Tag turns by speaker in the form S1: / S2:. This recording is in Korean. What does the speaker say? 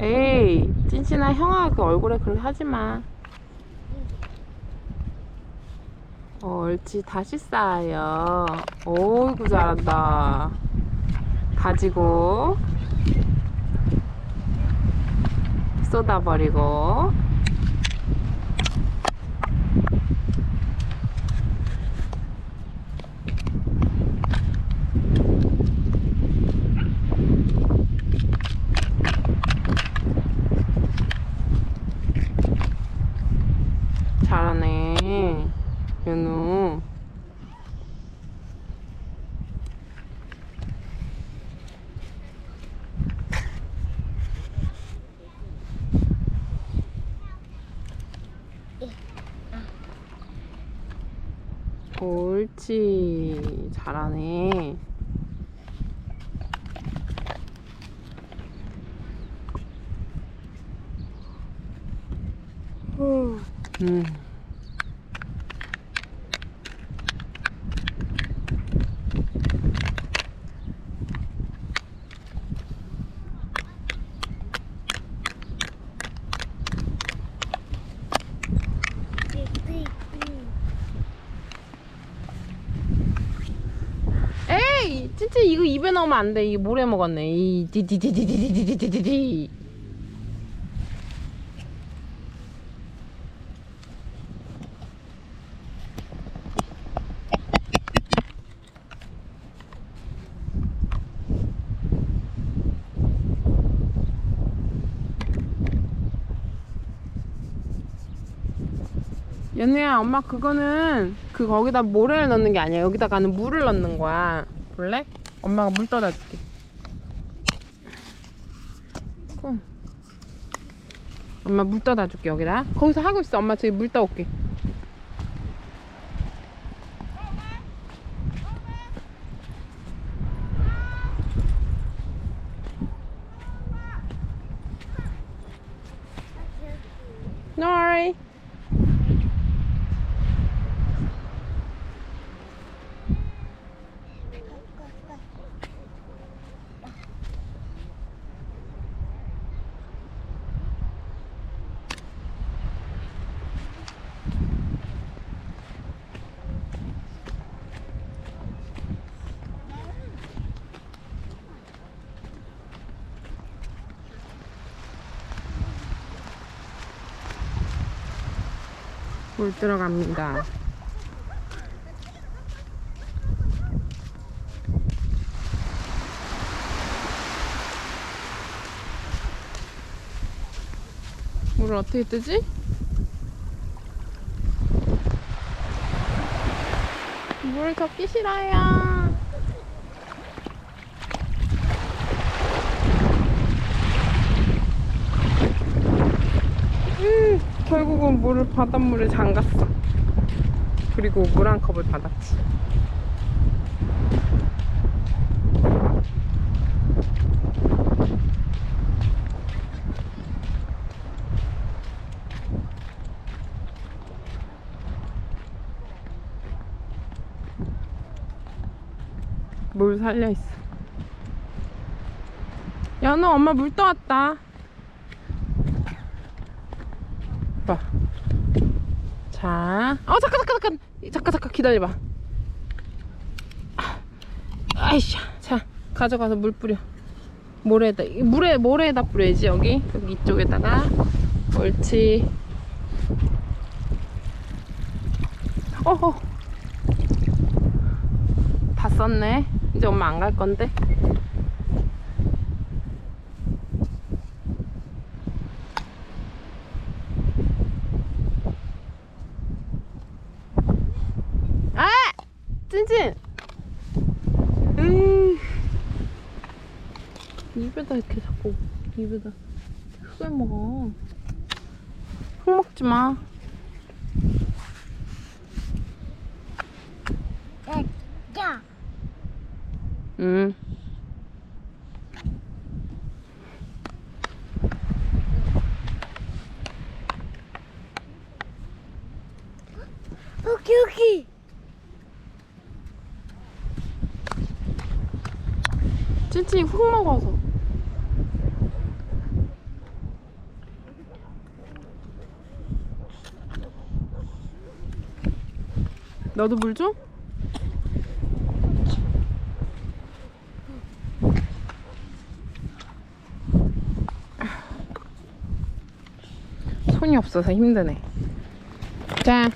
S1: 에이, 찐찐아 형아 그 얼굴에 그렇게 하지 마. 옳지, 다시 쌓아요. 오이구 잘한다. 가지고 쏟아버리고 잘하네 윤우 옳지. 잘하네. 음. 에이 진짜 이거 입에 넣으면 안 돼. 이게 모래 먹었네. 이 디디디디디디디디디. 연우야 엄마 그거는 그 거기다 모래를 넣는 게 아니야. 여기다가는 물을 넣는 거야 볼래? 엄마가 물 떠다 줄게. 콩. 엄마 물 떠다 줄게 여기다. 거기서 하고 있어. 엄마 저기 물 떠올게. No worry 물 들어갑니다. 물을 어떻게 뜨지? 물 덮기 싫어요. 음, 결국은 물을 바닷물에 잠갔어. 그리고 물 한 컵을 받았지. 물 살려 있어. 연우 엄마 물 떠왔다. 봐. 자, 어 잠깐 잠깐 잠깐 잠깐 잠깐 기다려봐. 아, 아이씨, 자 가져가서 물 뿌려. 모래에다 이 물에 모래에다 뿌려야지 여기 여기 이쪽에다가 옳지. 어허. 다 썼네. 이제 엄마 안 갈 건데. 아! 찐찐! 으이. 입에다 이렇게 자꾸 입에다 흙을 먹어. 흙 먹지 마.
S2: 야,
S1: 응.
S2: 여기 여기.
S1: 찐 찌찌 훅 먹어서. 너도 물 줘? 손이 없어서 힘드네. 자